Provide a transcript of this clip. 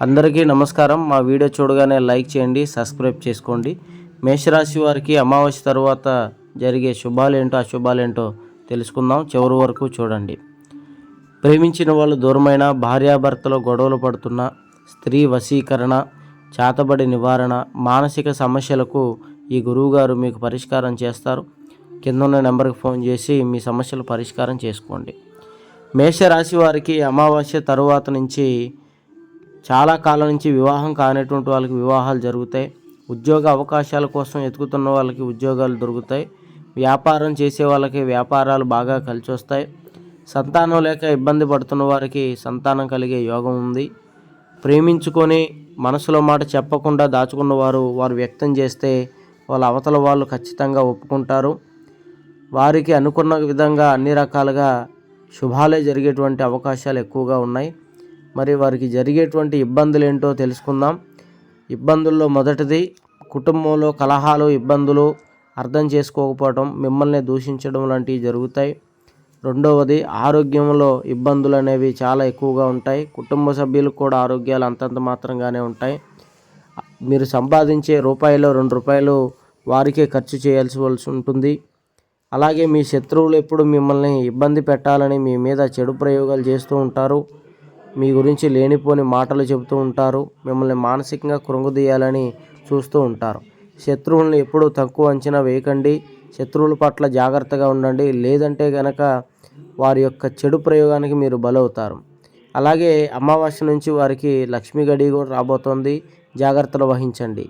అందరికీ నమస్కారం. మా వీడియో చూడగానే లైక్ చేయండి సబ్స్క్రైబ్ చేసుకోండి. మేషరాశి వారికి అమావాస్య తర్వాత జరిగే శుభాలేంటో అశుభాలేంటో తెలుసుకుందాం. చివరి వరకు చూడండి. ప్రేమించిన వాళ్ళు దూరమైన భార్యాభర్తలో గొడవలు పడుతున్న స్త్రీ వశీకరణ చేతబడి నివారణ మానసిక సమస్యలకు ఈ గురువుగారు మీకు పరిష్కారం చేస్తారు. కింద ఉన్న నెంబర్కి ఫోన్ చేసి మీ సమస్యలు పరిష్కారం చేసుకోండి. మేషరాశి వారికి అమావాస్య తరువాత నుంచి చాలా కాలం నుంచి వివాహం కానటువంటి వాళ్ళకి వివాహాలు జరుగుతాయి. ఉద్యోగ అవకాశాల కోసం ఎతుకుతున్న వాళ్ళకి ఉద్యోగాలు దొరుకుతాయి. వ్యాపారం చేసే వాళ్ళకి వ్యాపారాలు బాగా కలిసి వస్తాయి సంతానం లేక ఇబ్బంది పడుతున్న వారికి సంతానం కలిగే యోగం ఉంది. ప్రేమించుకొని మనసులో మాట చెప్పకుండా దాచుకున్న వారు వారు వ్యక్తం చేస్తే వాళ్ళ అవతల వాళ్ళు ఖచ్చితంగా ఒప్పుకుంటారు. వారికి అనుకున్న విధంగా అన్ని రకాలుగా శుభాలే జరిగేటువంటి అవకాశాలు ఎక్కువగా ఉన్నాయి. మరి వారికి జరిగేటువంటి ఇబ్బందులు ఏంటో తెలుసుకుందాం. ఇబ్బందుల్లో మొదటిది కుటుంబంలో కలహాలు ఇబ్బందులు అర్థం చేసుకోకపోవడం మిమ్మల్ని దూషించడం లాంటివి జరుగుతాయి. రెండవది ఆరోగ్యంలో ఇబ్బందులు అనేవి చాలా ఎక్కువగా ఉంటాయి. కుటుంబ సభ్యులకు కూడా ఆరోగ్యాలు అంతంత మాత్రంగానే ఉంటాయి. మీరు సంపాదించే రూపాయలు రెండు రూపాయలు వారికే ఖర్చు చేయాల్సి వలసి ఉంటుంది. అలాగే మీ శత్రువులు ఎప్పుడు మిమ్మల్ని ఇబ్బంది పెట్టాలని మీ మీద చెడు ప్రయోగాలు చేస్తూ ఉంటారు. మీ గురించి లేనిపోని మాటలు చెబుతూ ఉంటారు. మిమ్మల్ని మానసికంగా కృంగుదీయాలని చూస్తూ ఉంటారు. శత్రువులను ఎప్పుడూ తక్కువ అంచనా వేయకండి. శత్రువుల పట్ల జాగ్రత్తగా ఉండండి. లేదంటే గనక వారి యొక్క చెడు ప్రయోగానికి మీరు బలవుతారు. అలాగే అమావాస్య నుంచి వారికి లక్ష్మీ గడి కూడా రాబోతోంది. జాగ్రత్తలు వహించండి.